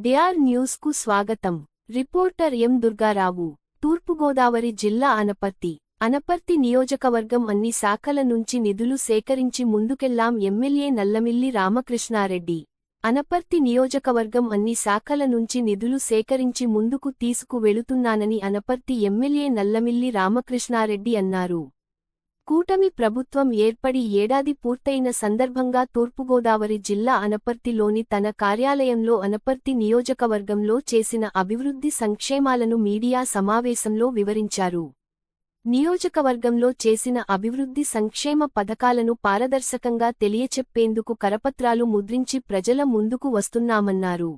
DR న్యూస్కు స్వాగతం. Reporter ఎం దుర్గారావు తూర్పుగోదావరి జిల్లా అనపర్తి అనపర్తి నియోజకవర్గం అన్ని శాఖల నుంచి నిధులు సేకరించి ముందుకెళ్ళాం ఎమ్మెల్యే నల్లమిల్లి రామకృష్ణారెడ్డి. అనపర్తి నియోజకవర్గం అన్ని శాఖల నుంచి నిధులు సేకరించి ముందుకు తీసుకు వెళుతున్నానని అనపర్తి ఎమ్మెల్యే నల్లమిల్లి రామకృష్ణారెడ్డి అన్నారు. కూటమి ప్రభుత్వం ఏర్పడి ఏడాది పూర్తయిన సందర్భంగా తూర్పుగోదావరి జిల్లా అనపర్తిలోని తన కార్యాలయంలో అనపర్తి నియోజకవర్గంలో చేసిన అభివృద్ధి సంక్షేమాలను మీడియా సమావేశంలో వివరించారు. నియోజకవర్గంలో చేసిన అభివృద్ధి సంక్షేమ పథకాలను పారదర్శకంగా తెలియచెప్పేందుకు కరపత్రాలు ముద్రించి ప్రజల ముందుకు వస్తున్నామన్నారు.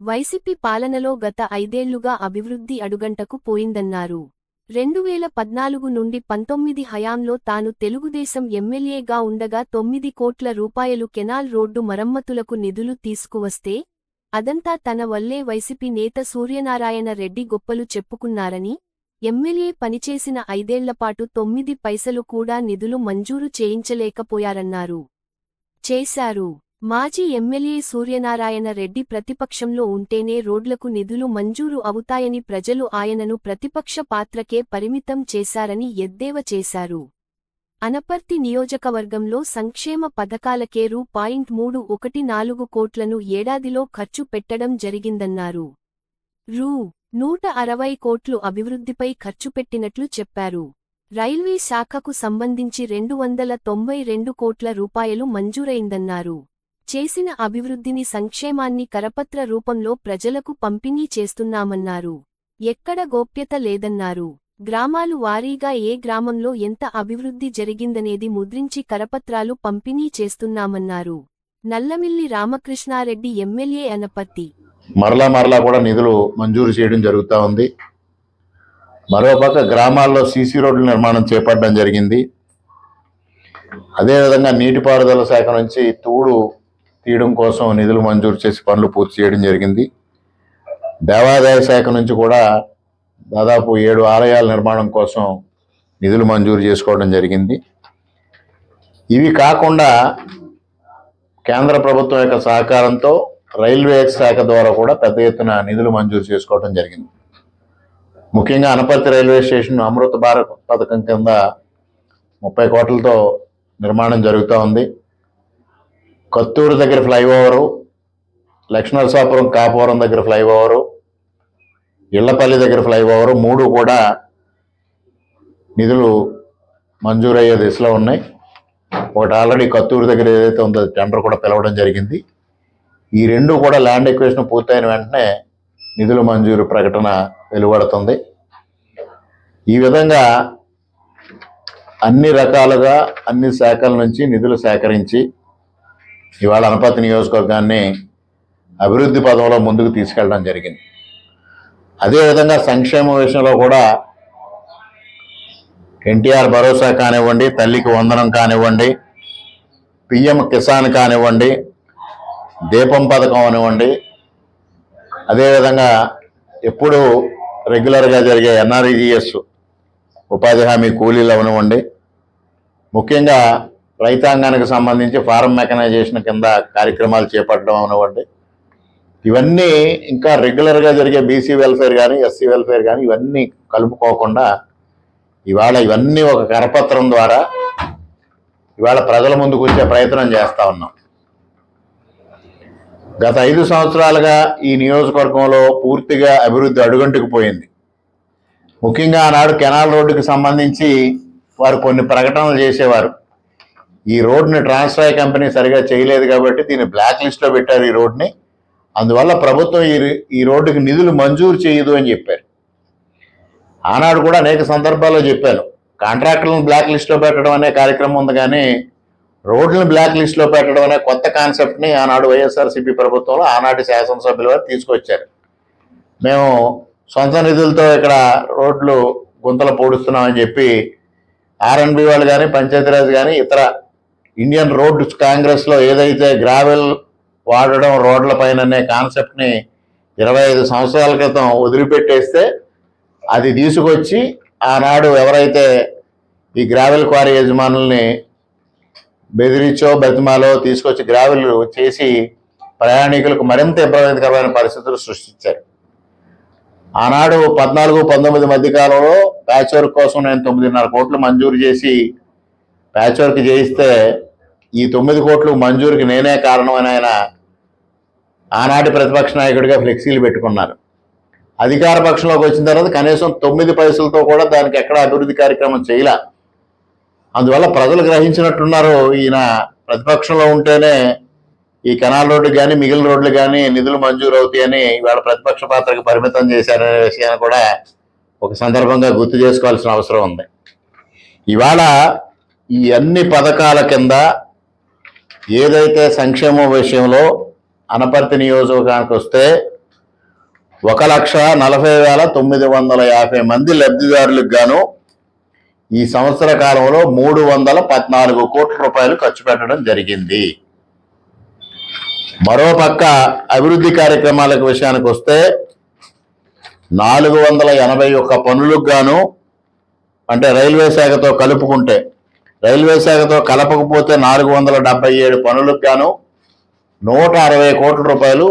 వైసీపీ పాలనలో గత ఐదేళ్ళుగా అభివృద్ధి అడుగంటకు పోయిందన్నారు. రెండువేల పద్నాలుగు నుండి పంతొమ్మిది హయాంలో తాను తెలుగుదేశం ఎమ్మెల్యేగా ఉండగా తొమ్మిది కోట్ల రూపాయలు కెనాల్ రోడ్డు మరమ్మతులకు నిధులు తీసుకువస్తే అదంతా తన వల్లే వైసీపీ నేత సూర్యనారాయణ రెడ్డి గొప్పలు చెప్పుకున్నారని ఎమ్మెల్యే పనిచేసిన ఐదేళ్ళపాటు తొమ్మిది పైసలు కూడా నిధులు మంజూరు చేయించలేకపోయారన్నారు. చేశారు. మాజీ ఎమ్మెల్యే సూర్యనారాయణ రెడ్డి ప్రతిపక్షంలో ఉంటేనే రోడ్లకు నిధులు మంజూరు అవుతాయని ప్రజలు ఆయనను ప్రతిపక్ష పాత్రకే పరిమితం చేశారని ఎద్దేవ చేశారు. అనపర్తి నియోజకవర్గంలో సంక్షేమ పథకాలకే రూ. పాయింట్ మూడు ఒకటి నాలుగు కోట్లను ఏడాదిలో ఖర్చు పెట్టడం జరిగిందన్నారు. రూ. నూట అరవై కోట్లు అభివృద్ధిపై ఖర్చు పెట్టినట్లు చెప్పారు. రైల్వే శాఖకు సంబంధించి రెండు వందల తొంభై రెండు కోట్ల రూపాయలు మంజూరైందన్నారు. చేసిన అభివృద్ధిని సంక్షేమాన్ని కరపత్ర రూపంలో ప్రజలకు పంపిణీ చేస్తున్నామన్నారు. ఎక్కడ గోప్యత లేదన్నారు. గ్రామాలు వారీగా ఏ గ్రామంలో ఎంత అభివృద్ధి జరిగిందనేది ముద్రించి కరపత్రాలు పంపిణీ చేస్తున్నామన్నారు. నల్లమిల్లి రామకృష్ణారెడ్డి ఎమ్మెల్యే అనపత్తి మరలా మరలా కూడా నిధులు మంజూరు చేయడం జరుగుతూ ఉంది. మరోపక్క గ్రామాల్లో సీసీ రోడ్ల నిర్మాణం చేపట్టడం జరిగింది. అదేవిధంగా నీటిపారుదల శాఖ నుంచి తూడు తీయడం కోసం నిధులు మంజూరు చేసి పనులు పూర్తి చేయడం జరిగింది. దేవాదాయ శాఖ నుంచి కూడా దాదాపు ఏడు ఆలయాల నిర్మాణం కోసం నిధులు మంజూరు చేసుకోవడం జరిగింది. ఇవి కాకుండా కేంద్ర ప్రభుత్వం యొక్క సహకారంతో రైల్వే శాఖ ద్వారా కూడా పెద్ద ఎత్తున నిధులు మంజూరు చేసుకోవడం జరిగింది. ముఖ్యంగా అనపర్తి రైల్వే స్టేషన్ అమృత భారత్ పథకం కింద ముప్పై కోట్లతో నిర్మాణం జరుగుతూ ఉంది. కొత్తూరు దగ్గర ఫ్లైఓవరు లక్ష్మణసాపురం కాపురం దగ్గర ఫ్లైఓవరు ఇళ్ళపల్లి దగ్గర ఫ్లైఓవరు మూడు కూడా నిధులు మంజూరయ్యే దిశలో ఉన్నాయి. ఒకటి ఆల్రెడీ కత్తూరు దగ్గర ఏదైతే ఉందో టెండర్ కూడా పిలవడం జరిగింది. ఈ రెండు కూడా ల్యాండ్ ఎక్వేషన్ పూర్తయిన వెంటనే నిధుల మంజూరు ప్రకటన వెలువడుతుంది. ఈ విధంగా అన్ని రకాలుగా అన్ని శాఖల నుంచి నిధులు సేకరించి ఇవాళ అనపతి నియోజకవర్గాన్ని అభివృద్ధి పదంలో ముందుకు తీసుకెళ్ళడం జరిగింది. అదేవిధంగా సంక్షేమ విషయంలో కూడా ఎన్టీఆర్ భరోసా కానివ్వండి తల్లికి వందనం కానివ్వండి పిఎం కిసాన్ కానివ్వండి దీపం పథకం అనివ్వండి అదేవిధంగా ఎప్పుడు రెగ్యులర్గా జరిగే ఎన్ఆర్ఈజిఎస్ ఉపాధి హామీ కూలీలు అవనివ్వండి ముఖ్యంగా రైతాంగానికి సంబంధించి ఫారం మెకనైజేషన్ కింద కార్యక్రమాలు చేపట్టడం అవనివ్వండి. ఇవన్నీ ఇంకా రెగ్యులర్గా జరిగే బీసీ వెల్ఫేర్ కానీ ఎస్సీ వెల్ఫేర్ కానీ ఇవన్నీ కలుపుకోకుండా ఇవాళ ఇవన్నీ ఒక కరపత్రం ద్వారా ఇవాళ ప్రజల ముందుకు వచ్చే ప్రయత్నం చేస్తూ ఉన్నాం. గత ఐదు సంవత్సరాలుగా ఈ నియోజకవర్గంలో పూర్తిగా అభివృద్ధి అడుగంటుకు పోయింది. ముఖ్యంగా ఆనాడు కెనాల్ రోడ్డుకి సంబంధించి వారు కొన్ని ప్రకటనలు చేసేవారు. ఈ రోడ్ని ట్రాన్స్ఫాయ్ కంపెనీ సరిగా చేయలేదు కాబట్టి దీన్ని బ్లాక్ లిస్ట్లో పెట్టారు ఈ రోడ్ని. అందువల్ల ప్రభుత్వం ఈ ఈ రోడ్డుకి నిధులు మంజూరు చేయదు అని చెప్పారు. ఆనాడు కూడా అనేక సందర్భాల్లో చెప్పాను. కాంట్రాక్టర్లను బ్లాక్ లిస్ట్లో పెట్టడం అనే కార్యక్రమం ఉంది కానీ రోడ్లను బ్లాక్ లిస్ట్లో పెట్టడం అనే కొత్త కాన్సెప్ట్ని ఆనాడు వైఎస్ఆర్సీపీ ప్రభుత్వంలో ఆనాటి శాసనసభ్యుల వారు తీసుకొచ్చారు. మేము సొంత నిధులతో ఇక్కడ రోడ్లు గుంతలు పూడుస్తున్నామని చెప్పి ఆర్ఎన్బి వాళ్ళు కానీ పంచాయతీరాజ్ కానీ ఇతర ఇండియన్ రోడ్స్ కాంగ్రెస్లో ఏదైతే గ్రావెల్ వాడడం రోడ్ల పైన అనే కాన్సెప్ట్ని ఇరవై ఐదు సంవత్సరాల క్రితం వదిలిపెట్టేస్తే అది తీసుకొచ్చి ఆనాడు ఎవరైతే ఈ గ్రావెల్ క్వారీ యజమానుల్ని బెదిరించో బతిమాలో తీసుకొచ్చి గ్రావెల్ చేసి ప్రయాణికులకు మరింత ఇబ్బందికరమైన పరిస్థితులు సృష్టించారు. ఆనాడు పద్నాలుగు పంతొమ్మిది మధ్య కాలంలో ప్యాచ్ వర్క్ కోసం నేను తొమ్మిదిన్నర కోట్లు మంజూరు చేసి ప్యాచ్ వర్క్ చేయిస్తే ఈ తొమ్మిది కోట్లు మంజూరుకి నేనే కారణమని ఆయన ఆనాటి ప్రతిపక్ష నాయకుడిగా ఫ్లెక్సీలు పెట్టుకున్నారు. అధికార పక్షంలోకి వచ్చిన తర్వాత కనీసం తొమ్మిది పైసలతో కూడా దానికి ఎక్కడ అభివృద్ధి కార్యక్రమం చేయలే. అందువల్ల ప్రజలు గ్రహించినట్టున్నారు ఈయన ప్రతిపక్షంలో ఉంటేనే ఈ కెనాల్ రోడ్లు కానీ మిగిలిన రోడ్లు కానీ నిధులు మంజూరు అవుతాయని ఇవాళ ప్రతిపక్ష పాత్రకు పరిమితం చేశారనే విషయాన్ని కూడా ఒక సందర్భంగా గుర్తు చేసుకోవాల్సిన అవసరం ఉంది. ఇవాళ ఈ అన్ని పథకాల కింద ఏదైతే సంక్షేమ విషయంలో అనపర్తి నియోజకవర్గానికి వస్తే ఒక లక్ష నలభై వేల తొమ్మిది వందల యాభై మంది లబ్ధిదారులకు గాను ఈ సంవత్సర కాలంలో మూడు వందల పద్నాలుగు కోట్ల రూపాయలు ఖర్చు పెట్టడం జరిగింది. మరోపక్క అభివృద్ధి కార్యక్రమాలకు విషయానికి వస్తే నాలుగు వందల ఎనభై ఒక్క పనులకు గాను అంటే రైల్వే శాఖతో కలుపుకుంటే రైల్వే శాఖతో కలపకపోతే నాలుగు వందల డెబ్బై ఏడు పనులకు గాను నూట అరవై కోట్ల రూపాయలు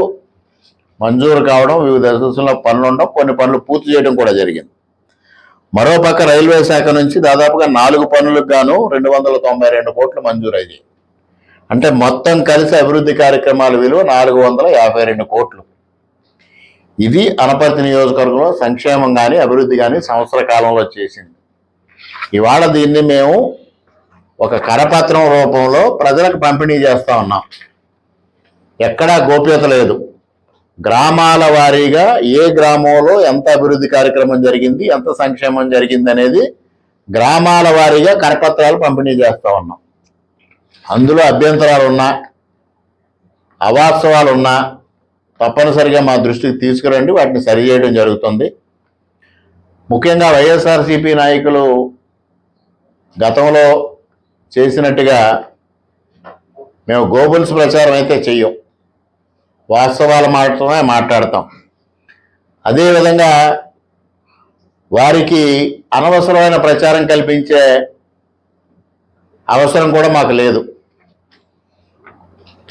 మంజూరు కావడం వివిధ దశలో పనులు ఉండడం కొన్ని పనులు పూర్తి చేయడం కూడా జరిగింది. మరోపక్క రైల్వే శాఖ నుంచి దాదాపుగా నాలుగు పనులకు గాను రెండు వందల తొంభై రెండు కోట్లు మంజూరు అయ్యాయి అంటే మొత్తం కలిసి అభివృద్ధి కార్యక్రమాల విలువ నాలుగు వందల యాభై రెండు కోట్లు. ఇది అనపర్తి నియోజకవర్గంలో సంక్షేమం కానీ అభివృద్ధి కానీ సంవత్సర కాలంలో చేసింది. ఇవాళ దీన్ని మేము ఒక కరపత్రం రూపంలో ప్రజలకు పంపిణీ చేస్తూ ఉన్నాం. ఎక్కడా గోప్యత లేదు. గ్రామాల వారీగా ఏ గ్రామంలో ఎంత అభివృద్ధి కార్యక్రమం జరిగింది ఎంత సంక్షేమం జరిగింది అనేది గ్రామాల వారీగా కరపత్రాలు పంపిణీ చేస్తూ ఉన్నాం. అందులో అభ్యంతరాలు ఉన్నా అవాస్తవాలు ఉన్నా తప్పనిసరిగా మా దృష్టికి తీసుకురండి. వాటిని సరిచేయడం జరుగుతుంది. ముఖ్యంగా వైఎస్ఆర్సీపీ నాయకులు గతంలో చేసినట్టుగా మేము గోబుల్స్ ప్రచారం అయితే చెయ్యం. వాస్తవాలు మాత్రమే మాట్లాడతాం. అదేవిధంగా వారికి అనవసరమైన ప్రచారం కల్పించే అవసరం కూడా మాకు లేదు.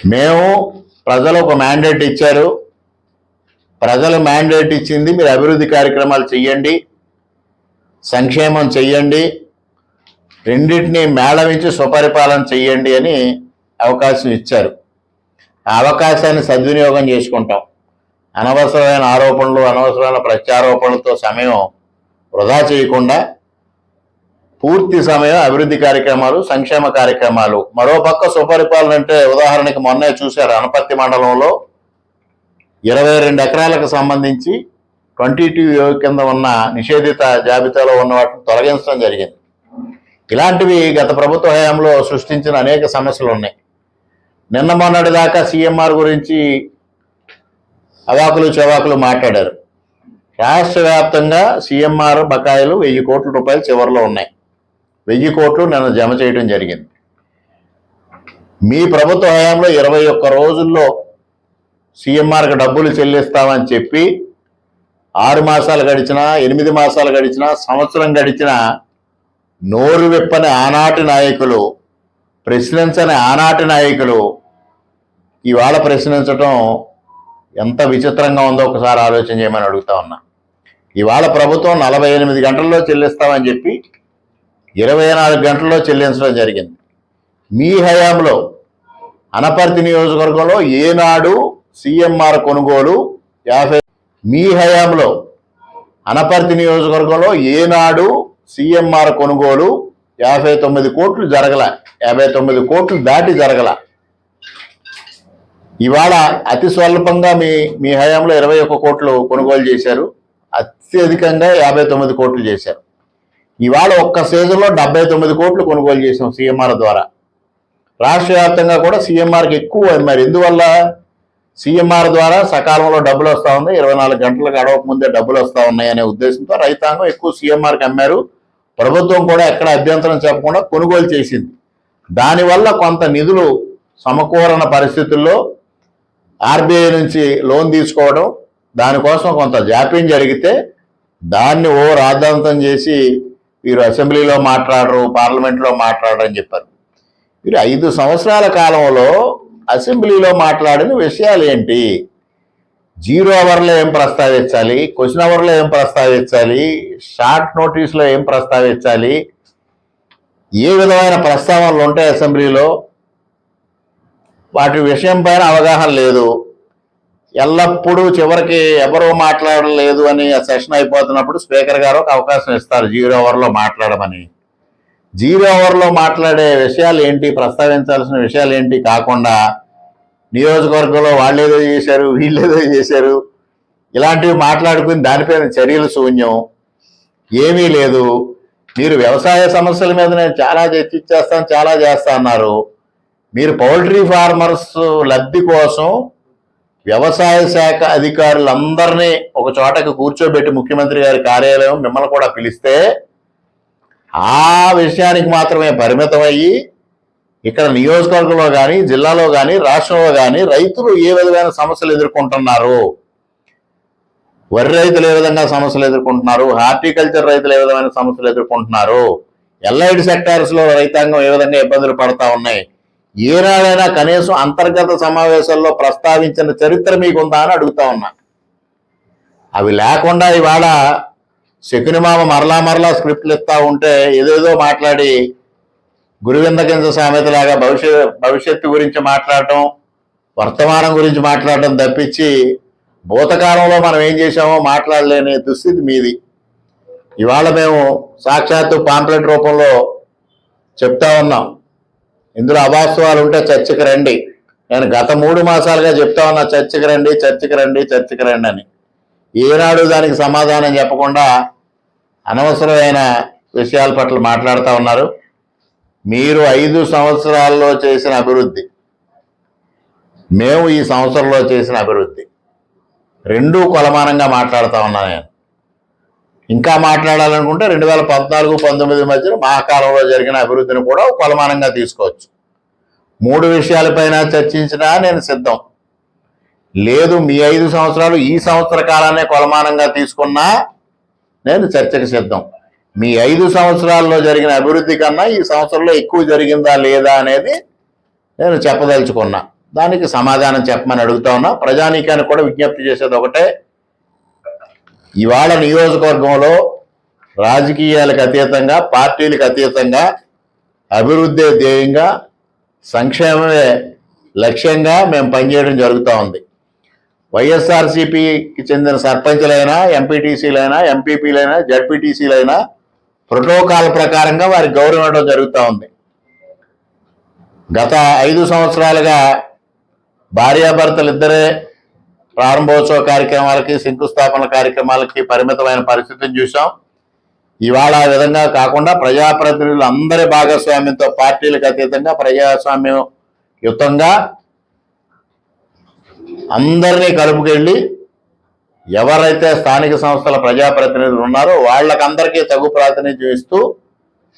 మేము ప్రజలు ఒక మ్యాండేట్ ఇచ్చారు. ప్రజలు మ్యాండేట్ ఇచ్చింది మీరు అభివృద్ధి కార్యక్రమాలు చెయ్యండి. సంక్షేమం చెయ్యండి. రెండింటిని మేళవించి స్వపరిపాలన చెయ్యండి అని అవకాశం ఇచ్చారు. ఆ అవకాశాన్ని సద్వినియోగం చేసుకుంటాం. అనవసరమైన ఆరోపణలు అనవసరమైన ప్రత్యారోపణలతో సమయం వృధా చేయకుండా పూర్తి సమయం అభివృద్ధి కార్యక్రమాలు సంక్షేమ కార్యక్రమాలు. మరోపక్క సుపరిపాలన అంటే ఉదాహరణకి మొన్నే చూశారు అనపర్తి మండలంలో ఇరవై రెండు ఎకరాలకు సంబంధించి ట్వంటీ టూ కింద ఉన్న నిషేధిత జాబితాలో ఉన్న వాటిని తొలగించడం జరిగింది. ఇలాంటివి గత ప్రభుత్వ హయాంలో సృష్టించిన అనేక సమస్యలు ఉన్నాయి. నిన్న మొన్నటి దాకా సీఎంఆర్ గురించి అవాకులు చవాకులు మాట్లాడారు. రాష్ట్ర వ్యాప్తంగా సీఎంఆర్ బకాయిలు వెయ్యి కోట్ల రూపాయలు చివరిలో ఉన్నాయి. వెయ్యి కోట్లు నిన్న జమ చేయడం జరిగింది. మీ ప్రభుత్వ హయాంలో ఇరవై ఒక్క రోజుల్లో సీఎంఆర్కి డబ్బులు చెల్లిస్తామని చెప్పి ఆరు మాసాలు గడిచినా ఎనిమిది మాసాలు గడిచినా సంవత్సరం గడిచినా నోరు విప్పని ఆనాటి నాయకులు ప్రశ్నించని ఆనాటి నాయకులు ఇవాళ ప్రశ్నించటం ఎంత విచిత్రంగా ఉందో ఒకసారి ఆలోచన చేయమని అడుగుతా ఉన్నా. ఇవాళ ప్రభుత్వం నలభై ఎనిమిది గంటల్లో చెల్లిస్తామని చెప్పి ఇరవై నాలుగు గంటల్లో చెల్లించడం జరిగింది. మీ హయాంలో అనపర్తి నియోజకవర్గంలో ఏనాడు సీఎంఆర్ కొనుగోలు యాభై మీ హయాంలో అనపర్తి నియోజకవర్గంలో ఏనాడు సీఎంఆర్ కొనుగోలు యాభై తొమ్మిది కోట్లు జరగల. యాభై తొమ్మిది కోట్లు దాటి జరగల. ఇవాళ అతి స్వల్పంగా మీ మీ హయాంలో ఇరవై ఒక్క కోట్లు కొనుగోలు చేశారు. అత్యధికంగా యాభై తొమ్మిది కోట్లు చేశారు. ఇవాళ ఒక్క సీజన్లో డెబ్బై తొమ్మిది కోట్లు కొనుగోలు చేసాం సీఎంఆర్ ద్వారా. రాష్ట్ర వ్యాప్తంగా కూడా సీఎంఆర్కి ఎక్కువ మరి ఎందువల్ల? సీఎంఆర్ ద్వారా సకాలంలో డబ్బులు వస్తూ ఉంది. ఇరవై నాలుగు గంటలకు గడవక ముందే డబ్బులు వస్తూ ఉన్నాయి అనే ఉద్దేశంతో రైతాంగం ఎక్కువ సీఎంఆర్కి అమ్మారు. ప్రభుత్వం కూడా ఎక్కడ అభ్యంతరం చెప్పకుండా కొనుగోలు చేసింది. దానివల్ల కొంత నిధులు సమకూరణ పరిస్థితుల్లో ఆర్బీఐ నుంచి లోన్ తీసుకోవడం దానికోసం కొంత జాప్యం జరిగితే దాన్ని ఓ రాద్ధాంతం చేసి వీరు అసెంబ్లీలో మాట్లాడరు పార్లమెంట్లో మాట్లాడరు అని చెప్పారు. వీరు ఐదు సంవత్సరాల కాలంలో అసెంబ్లీలో మాట్లాడిన విషయాలు ఏంటి? జీరో అవర్లో ఏం ప్రస్తావించాలి? క్వశ్చన్ అవర్లో ఏం ప్రస్తావించాలి? షార్ట్ నోటీస్లో ఏం ప్రస్తావించాలి? ఏ విధమైన ప్రస్తావనలు ఉంటాయి అసెంబ్లీలో? వాటి విషయం పైన అవగాహన లేదు. ఎల్లప్పుడూ చివరికి ఎవరూ మాట్లాడలేదు అని ఆ సెషన్ అయిపోతున్నప్పుడు స్పీకర్ గారు ఒక అవకాశం ఇస్తారు జీరో అవర్లో మాట్లాడమని. జీరో అవర్లో మాట్లాడే విషయాలు ఏంటి ప్రస్తావించాల్సిన విషయాలు ఏంటి కాకుండా నియోజకవర్గంలో వాళ్ళు ఏదో చేశారు వీళ్ళు ఏదో చేశారు ఇలాంటివి మాట్లాడుకుని దానిపైన చర్యలు శూన్యం. ఏమీ లేదు. మీరు వ్యవసాయ సమస్యల మీద నేను చాలా చర్చించేస్తాను చాలా చేస్తా అన్నారు. మీరు పౌల్ట్రీ ఫార్మర్స్ లబ్ధి కోసం వ్యవసాయ శాఖ అధికారులందరినీ ఒక చోటకి కూర్చోబెట్టి ముఖ్యమంత్రి గారి కార్యాలయం మిమ్మల్ని కూడా పిలిస్తే ఆ విషయానికి మాత్రమే పరిమితం అయ్యి ఇక్కడ నియోజకవర్గంలో కానీ జిల్లాలో కానీ రాష్ట్రంలో కానీ రైతులు ఏ విధమైన సమస్యలు ఎదుర్కొంటున్నారు? వరి రైతులు ఏ విధంగా సమస్యలు ఎదుర్కొంటున్నారు? హార్టికల్చర్ రైతులు ఏ విధమైన సమస్యలు ఎదుర్కొంటున్నారు? ఎల్ఐడి సెక్టార్స్లో రైతాంగం ఏ విధంగా ఇబ్బందులు పడతా ఉన్నాయి? ఏనాడైనా కనీసం అంతర్గత సమావేశాల్లో ప్రస్తావించిన చరిత్ర మీకుందా అని అడుగుతా ఉన్నా. అవి లేకుండా ఇవాళ శకునిమామ మరలా మరలా స్క్రిప్ట్లు ఇస్తా ఉంటే ఏదేదో మాట్లాడి గురువింద కింద సామెతలాగా భవిష్యత్ భవిష్యత్తు గురించి మాట్లాడటం వర్తమానం గురించి మాట్లాడటం తప్పించి భూతకాలంలో మనం ఏం చేశామో మాట్లాడలేని దుస్థితి మీది. ఇవాళ మేము సాక్షాత్తు పాంప్లెట్ రూపంలో చెప్తా ఉన్నాం. ఇందులో అవాస్తవాలు ఉంటే చర్చకి రండి. నేను గత మూడు మాసాలుగా చెప్తా ఉన్నా చర్చకి రండి చర్చకి రండి చర్చకి రండి అని. ఏనాడు దానికి సమాధానం చెప్పకుండా అనవసరమైన విషయాల పట్ల మాట్లాడుతూ ఉన్నారు. మీరు ఐదు సంవత్సరాల్లో చేసిన అభివృద్ధి మేము ఈ సంవత్సరంలో చేసిన అభివృద్ధి రెండూ కొలమానంగా మాట్లాడుతూ ఉన్నా నేను. ఇంకా మాట్లాడాలనుకుంటే రెండు వేల పద్నాలుగు పంతొమ్మిది మధ్యన మా కాలంలో జరిగిన అభివృద్ధిని కూడా కొలమానంగా తీసుకోవచ్చు. మూడు విషయాలపైన చర్చించినా నేను సిద్ధం. లేదు మీ ఐదు సంవత్సరాలు ఈ సంవత్సర కాలాన్ని కొలమానంగా తీసుకున్నా నేను చర్చకు సిద్ధం. మీ ఐదు సంవత్సరాల్లో జరిగిన అభివృద్ధి కన్నా ఈ సంవత్సరంలో ఎక్కువ జరిగిందా లేదా అనేది నేను చెప్పదలుచుకున్నా. దానికి సమాధానం చెప్పమని అడుగుతా ఉన్నా. ప్రజానీకానికి కూడా విజ్ఞప్తి చేసేది ఒకటే. ఇవాళ నియోజకవర్గంలో రాజకీయాలకు అతీతంగా పార్టీలకు అతీతంగా అభివృద్ధి ధ్యేయంగా సంక్షేమమే లక్ష్యంగా మేము పనిచేయడం జరుగుతూ ఉంది. వైఎస్ఆర్సీపీకి చెందిన సర్పంచ్లైనా ఎంపీటీసీలైనా ఎంపీపీలైనా జడ్పీటీసీలైనా ప్రోటోకాల్ ప్రకారంగా వారికి గౌరవం ఇవ్వడం జరుగుతూ ఉంది. గత ఐదు సంవత్సరాలుగా భార్యాభర్తలు ఇద్దరే ప్రారంభోత్సవ కార్యక్రమాలకి శంకుస్థాపన కార్యక్రమాలకి పరిమితమైన పరిస్థితిని చూసాం ఇవాళ ఆ విధంగా కాకుండా ప్రజాప్రతినిధులు అందరి భాగస్వామ్యంతో పార్టీలకు అతీతంగా ప్రజాస్వామ్యం యుతంగా అందరినీ కలుపుకెళ్ళి ఎవరైతే స్థానిక సంస్థల ప్రజాప్రతినిధులు ఉన్నారో వాళ్ళకందరికీ తగు ప్రాతినిధ్యం ఇస్తూ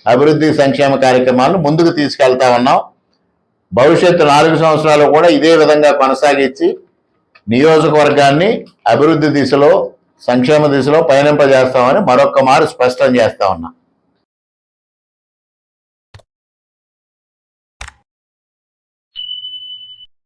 అభివృద్ధి సంక్షేమ కార్యక్రమాలను ముందుకు తీసుకెళ్తా ఉన్నాం. భవిష్యత్తు నాలుగు సంవత్సరాలు కూడా ఇదే విధంగా కొనసాగించి నియోజకవర్గాన్ని అభివృద్ధి దిశలో సంక్షేమ దిశలో పయనింపజేస్తామని మరొక్క మారు స్పష్టం చేస్తా ఉన్నాం.